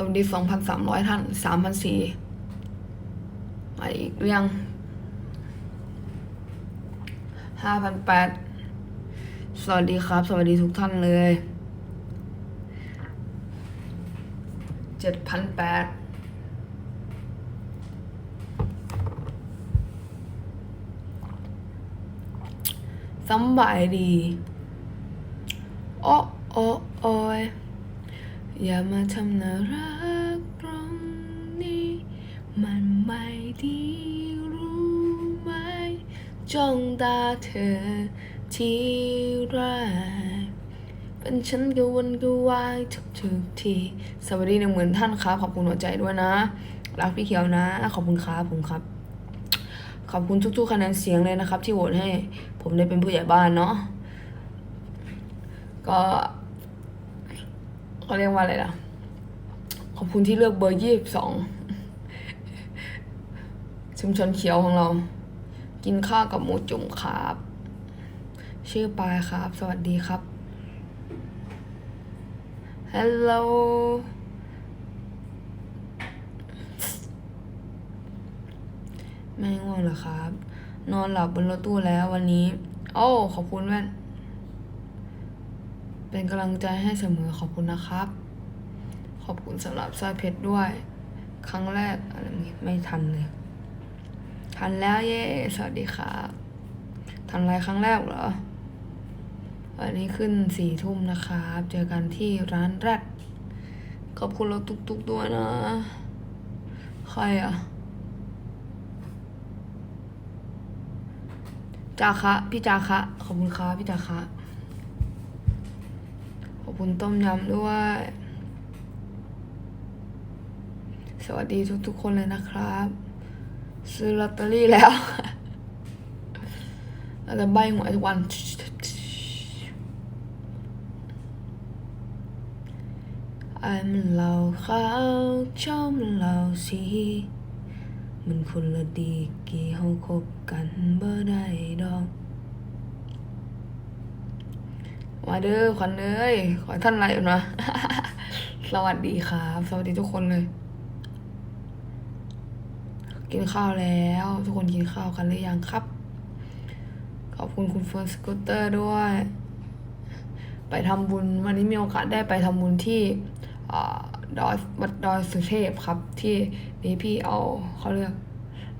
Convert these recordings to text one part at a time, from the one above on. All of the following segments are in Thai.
สวัสดีสองพันสามร้อยท่านสามพันสี่มาอีกเรื่องห้าพันแปดสวัสดีครับ สวัสดีทุกท่านเลยเจ็ดพันแปดสบายดีโอ้โอ้โอ้ย อย่ามาทำน่ารักตรงนี้ มันไม่ดีรู้ไหมจ้องตาเธอที่ไรกเป็นฉันก็วนก็วายทุกทุกทีสวัสดีหนึ่งหมื่นท่านครับขอบคุณหัวใจด้วยนะ รักพี่เขียวนะ ขอบคุณครับผมครับ ขอบคุณทุกๆคะแนนเสียงเลยนะครับ ที่โหวตให้ ผมได้เป็นผู้ใหญ่บ้านเนาะก็ เขาเรียกว่าอะไรล่ะ ขอบคุณที่เลือกเบอร์ยี่สิบสองชุมชนเขียวของเรา กินข้าวกับหมูจุ่มครับ ชื่อปายครับ สวัสดีครับ ฮัลโหลไม่ง่วงเหรอครับ นอนหลับบนรถตู้แล้ววันนี้ โอ้ ขอบคุณแว่น เป็นกำลังใจให้เสมอขอบคุณนะครับ ขอบคุณสำหรับสร้อยเพชรด้วย ครั้งแรกอะไรนี้ไม่ทันเลย ทันแล้วเย่สวัสดีครับทันอะไรครั้งแรกเหรอวันนี้ขึ้นสี่ทุ่มนะครับ เจอกันที่ร้านแรดขอบคุณเราตุกๆด้วยนะ ใครอะจาคะ พี่จาคะ ขอบคุณครับพี่จาคะ อบคุณต้มยำด้วย สวัสดีทุกๆคนเลยนะครับ ซื้อลอตเตอรี่แล้วเราจะใบหวยทุกวัน ไอ้มันเหล่าขาวชอบมันเหล่าสีมันคนละดีกี่เฮาคบกันบ่ได้ดอก มาเด้อขวัญเอ้ยขอท่านไรอยู่นะสวัสดีครับ สวัสดีทุกคนเลย กินข้าวแล้ว ทุกคนกินข้าวกันหรือยังครับ ขอบคุณคุณเฟิร์นสกูตเตอร์ด้วย ไปทำบุญ วันนี้มีโอกาสได้ไปทำบุญที่อ่าดอยวัดดอยสุเทพครับ ที่นี่พี่เอาเขาเรียก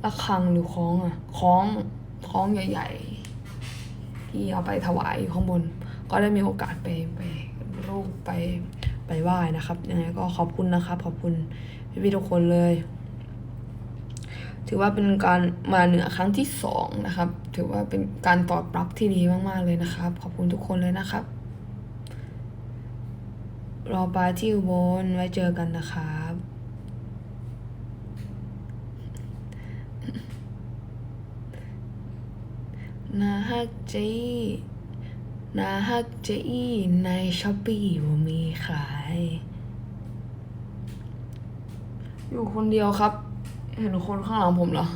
ระฆังหรือคล้องอะคล้องคล้องใหญ่ ๆ ที่เอาไปถวายอยู่ข้างบน ก็ได้มีโอกาสไปไปรูปไปไปไหว้นะครับยังไงก็ขอบคุณนะครับ ขอบคุณพี่ๆทุกคนเลย ถือว่าเป็นการมาเหนือครั้งที่สองนะครับ ถือว่าเป็นการตอบรับที่ดีมากๆเลยนะครับ ขอบคุณทุกคนเลยนะครับรอไปที่อุบลไว้เจอกันนะครับ นาฮักเจีนาฮักเจีในช้อปปี้ว่ามีขาย อยู่คนเดียวครับ เห็นคนข้างหลังผมเหรอ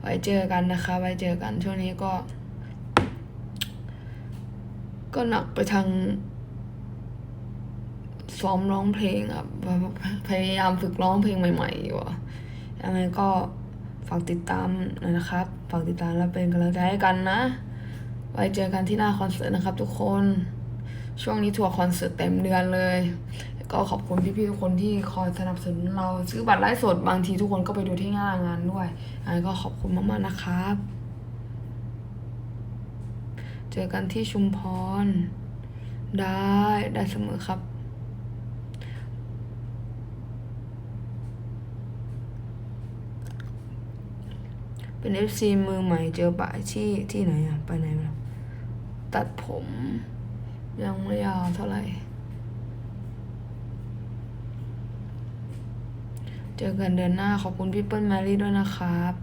ไว้เจอกันนะคะ ไว้เจอกันช่วงนี้ก็ ก็หนักไปทาง ซ้อมร้องเพลงอะพยายามฝึกร้องเพลงใหม่ๆอยู่อะยังไงก็ฝากติดตามนะครับ ฝากติดตามและเป็นกำลังใจให้กันนะ ไว้เจอกันที่หน้าคอนเสิร์ตนะครับ ทุกคน ช่วงนี้ทัวร์คอนเสิร์ตเต็มเดือนเลย ก็ขอบคุณพี่ๆทุกคนที่คอยสนับสนุนเราซื้อบัตรไลฟ์สดบางทีทุกคนก็ไปดูที่หน้างานด้วยอันนี้ก็ขอบคุณมากๆนะครับ เจอกันที่ชุมพร ได้ได้เสมอครับ เป็น FC มือใหม่เจอป่าที่ที่ไหนอะไปไหนมาตัดผม ยังไม่ยาวเท่าไหร่ เจอกันเดือนหน้าขอบคุณพี่เปิ้ลแมรี่ด้วยนะครับ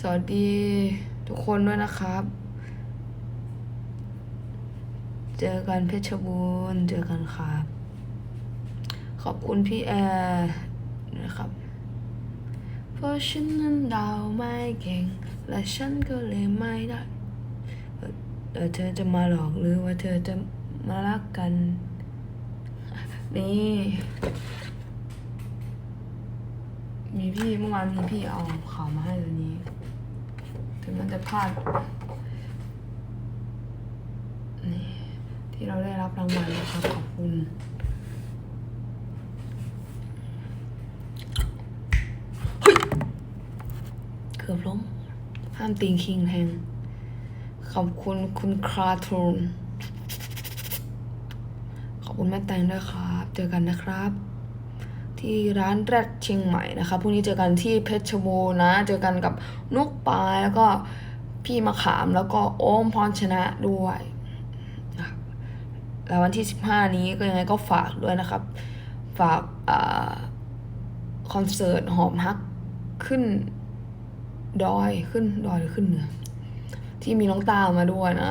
สวัสดีทุกคนด้วยนะครับ เจอกันเพชรบูรณ์เจอกันครับ ขอบคุณพี่แอร์นะครับ เฟราะฉันนั้นเดาไม่เก่ง และฉันก็เลยไม่ได้เอ่เธอจะมาหลอกหรือว่าเธอจะมารักกัน นี่มีพี่เมื่อวานมีพี่เอาข่าวมาให้ตัวนี้ ถึงมันจะพลาดนี่ที่เราได้รับรางวัลนะครับขอบคุณ เฮ้ย เกือบล้ม ห้ามตีคิงแทง ขอบคุณคุณคราทูนขอบคุณแม่แตงด้วยครับ เจอกันนะครับ ที่ร้านแรดเชียงใหม่นะคะพรุ่งนี้เจอกันที่เพชรบูรณ์นะ เจอกันกับนุกปายแล้วก็พี่มะขามแล้วก็โอมพรชนะด้วยแล้ววันที่ 15 นี้ก็ยังไงก็ฝากด้วยนะครับ ฝากอคอนเสิร์ตหอมฮักขึ้น ดอยขึ้นดอยหรือขึ้นเหนือ ที่มีน้องตามาด้วยนะ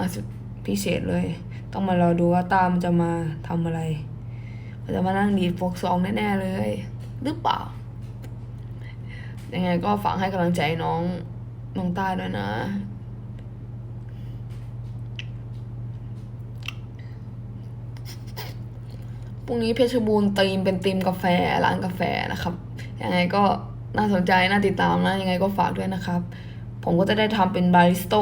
พิเศษเลย ต้องมารอดูว่าตามจะมาทำอะไร มันจะมานั่งดีดโฟกซองแน่ๆเลย หรือเปล่า ยังไงก็ฝากให้กำลังใจน้องน้องตาด้วยนะพรุ่งนี้เพชรบูรณ์ตีมเป็นตีมกาแฟร้านกาแฟนะครับ ยังไงก็ น่าสนใจ น่าติดตามนะ ยังไงก็ฝากด้วยนะครับ ผมก็จะได้ทำเป็นบาริสโต้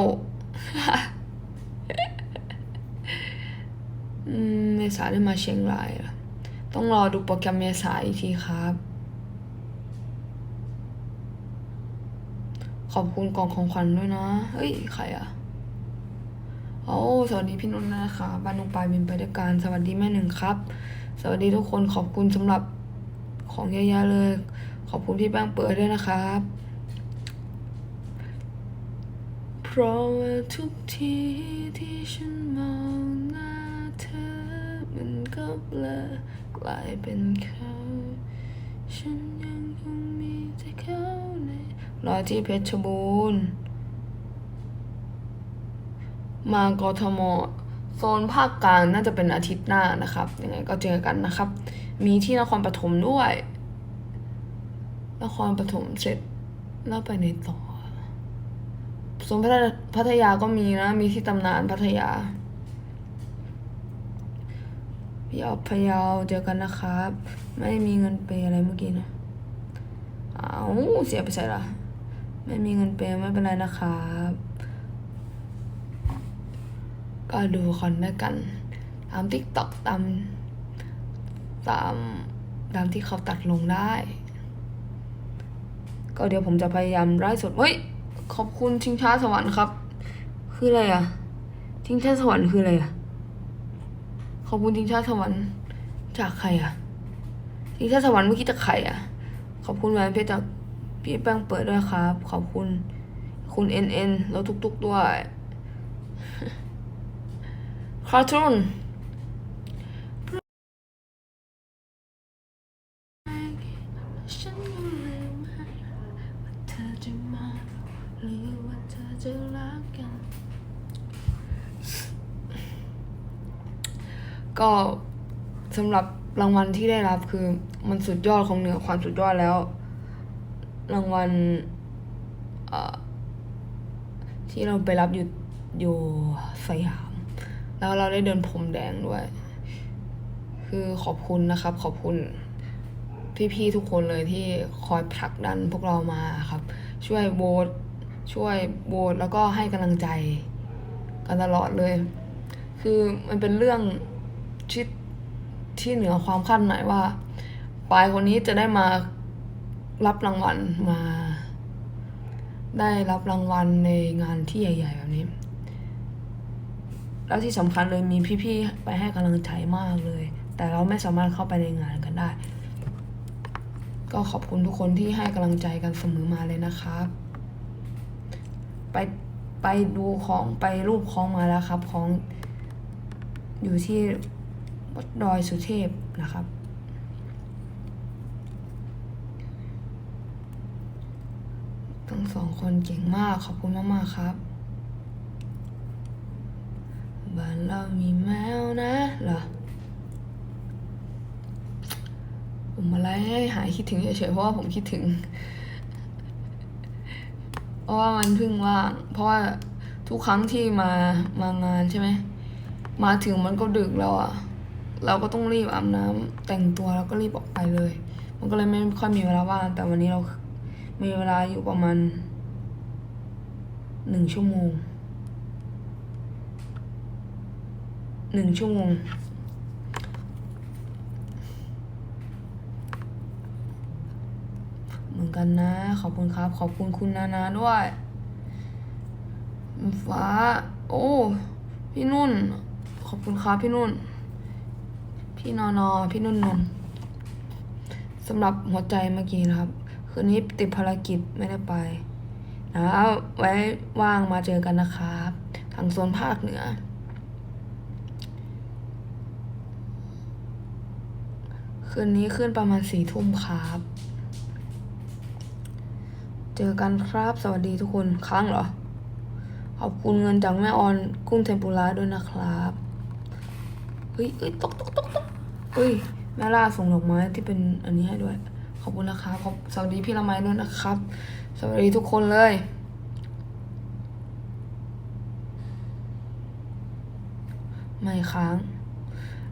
อืมเมษาได้มาเชียงรายต้องรอดูโปรแกรมเมษาอีกทีครับ ขอบคุณกล่องของขวัญด้วยนะ เฮ้ย ใครอะโอ้สวัสดีพี่นุ่นนะคะบ้านนุงปลายบินไปด้วยกันสวัสดีแม่หนึ่งครับ สวัสดีทุกคนขอบคุณสำหรับของเยอะแยะเลย อบคุณพี่แป้งเปิดด้วยนะครับ เพราะว่าทุกทีที่ฉันมองหน้าเธอ มันก็เบลอกลายเป็นเขาฉันยังคงมีแต่เขาในรอที่เพชรบูรณ์มากทมโซนภาคกลางน่าจะเป็นอาทิตย์หน้านะครับ ยังไงก็เจอกันนะครับ มีที่นครปฐมด้วย นครปฐมเสร็จแล้วไปในต่อโซนพัทยาพัทยาก็มีนะ มีที่ตำนานพัทยา พี่ออฟพะเยาเจอกันนะครับ ไม่มีเงินเปย์อะไรเมื่อกี้นะเอาเสียไปใส่ละไม่มีเงินเปย์ไม่เป็นไรนะครับก็ดูคอนด้วยกัน ตามทิกตอกตาม ตาม ตามที่เขาตัดลงได้ ก็เดี๋ยวผมจะพยายามไล่สดเฮ้ยขอบคุณชิงช้าสวรรค์ครับ คืออะไรอะชิงช้าสวรรค์คืออะไรอะขอบคุณชิงช้าสวรรค์จากใครอะชิงช้าสวรรค์เมื่อกี้จากใครอะขอบคุณแหวนเพชรจากพี่แป้งเปิดด้วยครับ ขอบคุณ คุณเอ็นเอ็นแล้วทุกๆด้วยคาร์ทูน ก็สำหรับรางวัลที่ได้รับคือมันสุดยอดของเหนือความสุดยอดแล้ว รางวัลที่เราไปรับอยู่อยู่สยาม แล้วเราได้เดินพรมแดงด้วย คือขอบคุณนะครับ ขอบคุณพี่ๆทุกคนเลยที่คอยผลักดันพวกเรามาครับ ช่วยโหวตช่วยโหวตแล้วก็ให้กำลังใจกันตลอดเลย คือมันเป็นเรื่อง ที่ที่เหนือความคาดหมายว่าปายคนนี้จะได้มารับรางวัลมา ได้รับรางวัลในงานที่ใหญ่ ๆ แบบนี้ แล้วที่สำคัญเลยมีพี่ๆไปให้กำลังใจมากเลย แต่เราไม่สามารถเข้าไปในงานกันได้ ก็ขอบคุณทุกคนที่ให้กำลังใจกันเสมอมาเลยนะครับ ไปไปดูของไปรูปของมาแล้วครับ ของอยู่ที่ วัดดอยสุเทพนะครับทั้งสองคนเก่งมากขอบคุณมากๆครับบ้านเรามีแมวนะเหรอผมมาไล่ให้หายคิดถึงเฉยๆเพราะว่าผมคิดถึง เพราะว่ามันเพิ่งว่าง เพราะว่าทุกครั้งที่มามางานใช่ไหม มาถึงมันก็ดึกแล้วอะ เราก็ต้องรีบอาบน้ำแต่งตัวแล้วก็รีบออกไปเลย มันก็เลยไม่ค่อยมีเวลาว่างแต่วันนี้เรา มีเวลาอยู่ประมาณหนึ่งชั่วโมงหนึ่งชั่วโมงเหมือนกันนะ ขอบคุณครับ ขอบคุณคุณนานาด้วย ฟ้า โอ้ พี่นุ่น ขอบคุณครับพี่นุ่น พี่นอนอพี่นุ่นนนท์สำหรับหัวใจเมื่อกี้นะครับ คืนนี้ติดภารกิจไม่ได้ไปนะไว้ว่างมาเจอกันนะครับ ทางโซนภาคเหนือ คืนนี้ขึ้นประมาณสี่ทุ่มครับ เจอกันครับ สวัสดีทุกคนค้างเหรอ ขอบคุณเงินจากแม่ออนกุ้งเทมปุระด้วยนะครับ เฮ้ยเอ้ยตกตกตกตก เฮ้ยแม่ล่าส่งดอกไม้ที่เป็นอันนี้ให้ด้วย ขอบคุณนะครับขอบสวัสดีพี่ละไม้ด้วยนะครับ สวัสดีทุกคนเลยไม่ค้าง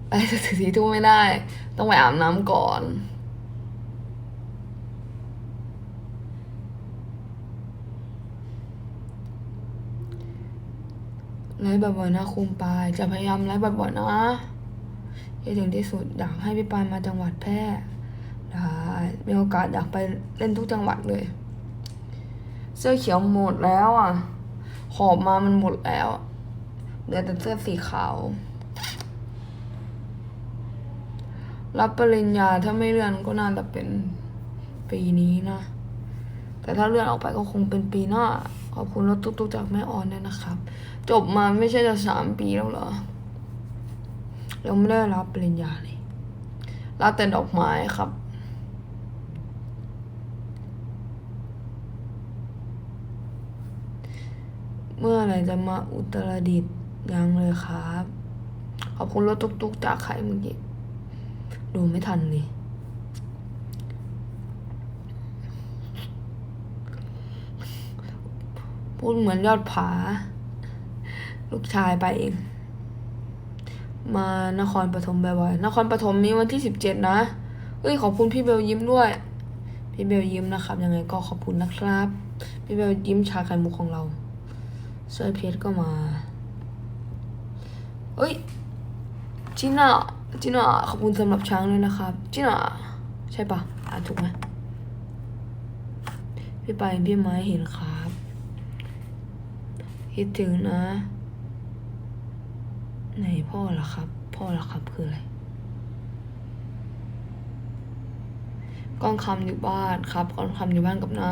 ไปสถิติทุกไม่ได้ ต้องไปอาบน้ำก่อนไลฟ์บ่อยๆนะคุมปายจะพยายามไลฟ์บ่อยๆนะ ให้ถึงที่สุดอยากให้พี่ปายมาจังหวัดแพร่ได้มีโอกาสอยากไปเล่นทุกจังหวัดเลย เสื้อเขียวหมดแล้วอะหอบมามันหมดแล้วเหลือแต่เสื้อสีขาว รับปริญญาถ้าไม่เลื่อนก็น่าจะเป็นปีนี้นะ แต่ถ้าเลื่อนออกไปก็คงเป็นปีหน้า ขอบคุณรถตุ๊กๆจากแม่ออนด้วยนะครับ จบมาไม่ใช่จะสามปีแล้วเหรอ ยังไม่ได้รับปริญญาเลยรับแต่ดอกไม้ครับ เมื่อไหร่จะมาอุตรดิตยังเลยครับ ขอบคุณรถตุ๊กๆจากใครเมื่อกี้ ดูไม่ทันเลยพูดเหมือนยอดผา ลูกชายไปเอง มานครปฐมบ่อยๆนครปฐมมีวันที่สิบเจ็ดนะเอ้ยขอบคุณพี่เบลยิ้มด้วย พี่เบลยิ้มนะครับ ยังไงก็ขอบคุณนะครับ พี่เบลยิ้มชาไข่มุกของเราเสื้อเพชรก็มา เอ้ยจิน่าจิน่าขอบคุณสำหรับช้างด้วยนะครับจิน่าใช่ปะอ่านถูกไหมพี่ไปพี่ไม้เห็นครับ คิดถึงนะ ไหนพ่อล่ะครับ พ่อล่ะครับคืออะไรก้องคำอยู่บ้านครับก้องคำอยู่บ้านกับน้า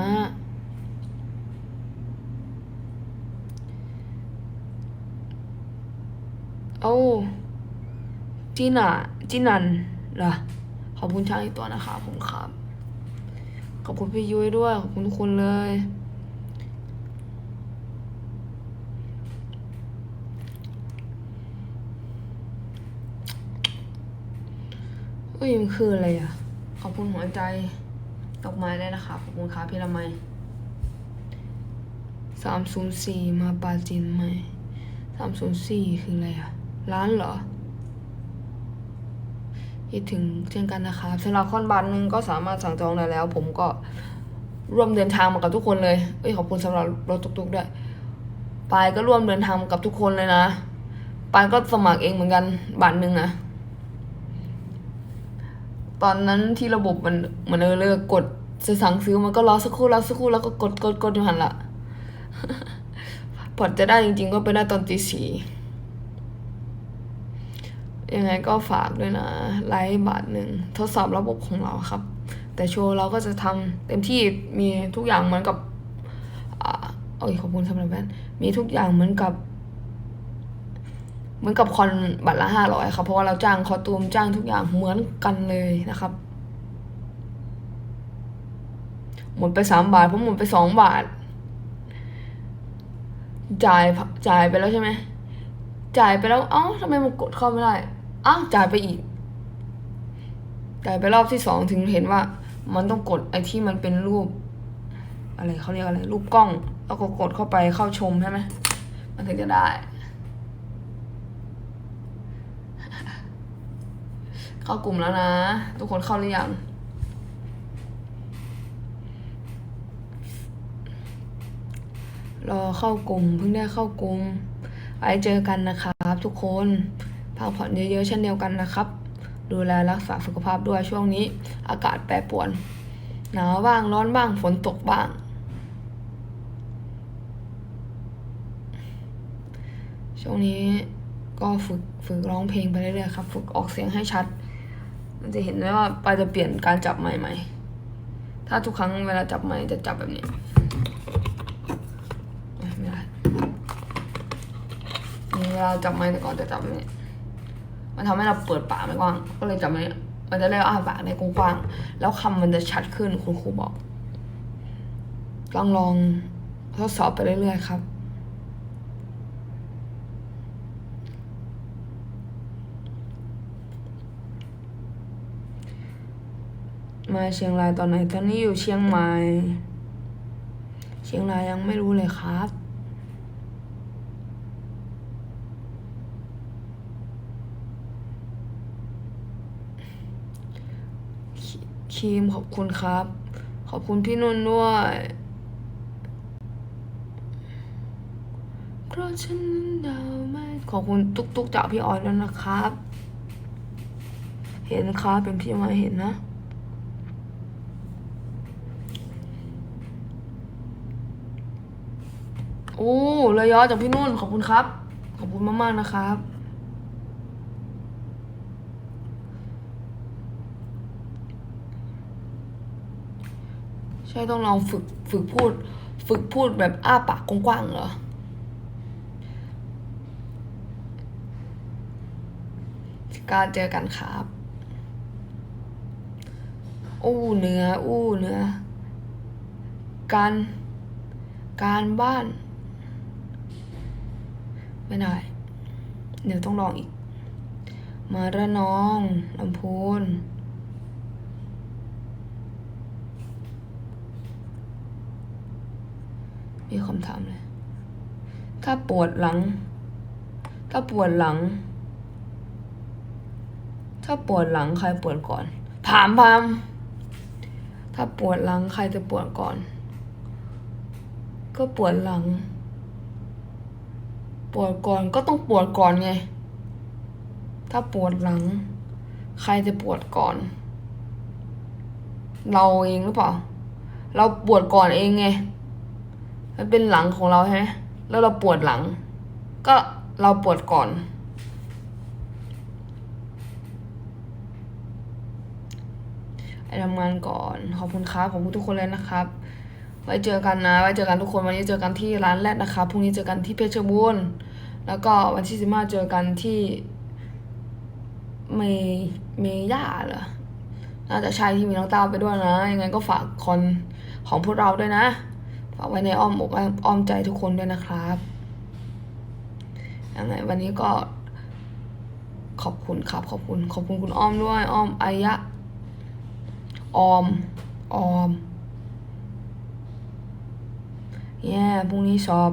โอ้จีน่าจีนันเหรอขอบคุณช่างอีกตัวนะคะผมครับ ขอบคุณพี่ยุ้ยด้วย ขอบคุณทุกคนเลย เอ้ยมันคืออะไรอะ ขอบคุณหัวใจดอกไม้ได้นะคะขอบคุณครับพี่ละไมสามศูนย์สี่มาปาจินไหมสามศูนย์สี่คืออะไรอะ ร้านเหรอคิดถึงเช่นกันนะครับสำหรับคอนบันหนึ่งก็สามารถสั่งจองได้แล้ว ผมก็ร่วมเดินทางมากับทุกคนเลย เอ้ยขอบคุณสำหรับรถตุกๆด้วยปายก็ร่วมเดินทางกับทุกคนเลยนะปายก็สมัครเองเหมือนกันบัตรหนึ่งนะ ตอนนั้นที่ระบบมันเหมือนเออเลยกกดจะสั่งซื้อมันก็รอสักครู่รอสักครู่แล้วก็กดกดกดอยู่หันละพอจะได้จริง ๆ ก็ไปได้ตอนตีสี่ยังไงก็ฝากด้วยนะ ไลฟ์บาทหนึ่งทดสอบระบบของเราครับ แต่โชว์เราก็จะทำเต็มที่มีทุกอย่างเหมือนกับอ่าโอ้ยขอบคุณสำหรับแว่นมีทุกอย่างเหมือนกับ เหมือนกับคอนบัตรละห้าร้อยครับเพราะว่าเราจ้างคอตูมจ้างทุกอย่างเหมือนกันเลยนะครับ หมดไปสามบาทผมหมดไปสองบาท จ่ายจ่ายไปแล้วใช่ไหมจ่ายไปแล้วเอ้าทำไมมันกดเข้าไม่ได้อ้าวจ่ายไปอีก จ่ายไปรอบที่สองถึงเห็นว่ามันต้องกดไอ้ที่มันเป็นรูป อะไรเขาเรียกอะไร รูปกล้อง แล้วก็กดเข้าไปเข้าชมใช่ไหมมันถึงจะได้ เข้ากลุ่มแล้วนะ ทุกคนเข้าหรือยังรอเข้ากลุ่มเพิ่งได้เข้ากลุ่มไว้เจอกันนะครับ ทุกคนพักผ่อนเยอะๆเช่นเดียวกันนะครับ ดูแลรักษาสุขภาพด้วยช่วงนี้ อากาศแปรปรวน หนาวบ้างร้อนบ้างฝนตกบ้าง ช่วงนี้ก็ฝึกฝึกร้องเพลงไปเรื่อยๆครับ ฝึกออกเสียงให้ชัด มันจะเห็นได้ว่าปลายจะเปลี่ยนการจับไม้ใหม ถ้าทุกครั้งเวลาจับไม้จะจับแบบนี้เอ้ยไม่ได้เวลาจับไม้แต่ก่อนจะจับแบบนี้ มันทำให้เราเปิดปากไม่กว้าง ก็เลยจับไม้มันจะได้อ้าปากในกว้างๆแล้วคำมันจะชัดขึ้นคุณครูบอก ลองลองทดสอบไปเรื่อยๆครับ มาเชียงรายตอนไหน ตอนนี้อยู่เชียงใหม่ เชียงรายยังไม่รู้เลยครับ ครีมขอบคุณครับ ขอบคุณพี่นุ่นด้วยเพราะฉันนั้นดาไม่ขอบคุณตุ๊กตุ๊กจากพี่ออยแล้วนะครับ เห็นครับเป็นพี่มาเห็นนะ โอ้ระยอจากพี่นุ่นขอบคุณครับ ขอบคุณมากๆนะครับใช่ต้องลองฝึกฝึกพูด ฝึกพูดแบบอ้าปากกว้างๆเหรอการเจอกันครับ อู้เนื้ออู้เนื้อการ การบ้าน ไม่ได้ เดี๋ยวต้องลองอีก มาระนองลำพูนมีคำถามเลย ถ้าปวดหลัง ถ้าปวดหลัง ถ้าปวดหลังใครปวดก่อน ถามพามถ้าปวดหลังใครจะปวดก่อน ก็ปวดหลัง ปวดก่อนก็ต้องปวดก่อนไง ถ้าปวดหลัง ใครจะปวดก่อน เราเองหรือเปล่า เราปวดก่อนเองไง มันเป็นหลังของเราใช่ไหมแล้วเราปวดหลัง ก็เราปวดก่อน ไปทำงานก่อน ขอบคุณครับขอบคุณทุกคนเลยนะครับ ไว้เจอกันนะ ไว้เจอกันทุกคนวันนี้เจอกันที่ร้านแรกนะครับพรุ่งนี้เจอกันที่เพชรบูรณ์แล้วก็วันที่สิบห้าเจอกันที่เมเมย่าเหรอน่าจะใช่ที่มีน้องต้าไปด้วยนะ ยังไงก็ฝากคอนของพวกเราด้วยนะ ฝากไว้ในอ้อมอกอ้อมใจทุกคนด้วยนะครับยังไงวันนี้ก็ขอบคุณครับ ขอบคุณ ขอบคุณคุณอ้อมด้วย อ้อมอายะ ออม ออม แย่พรุ่งนี้สอบ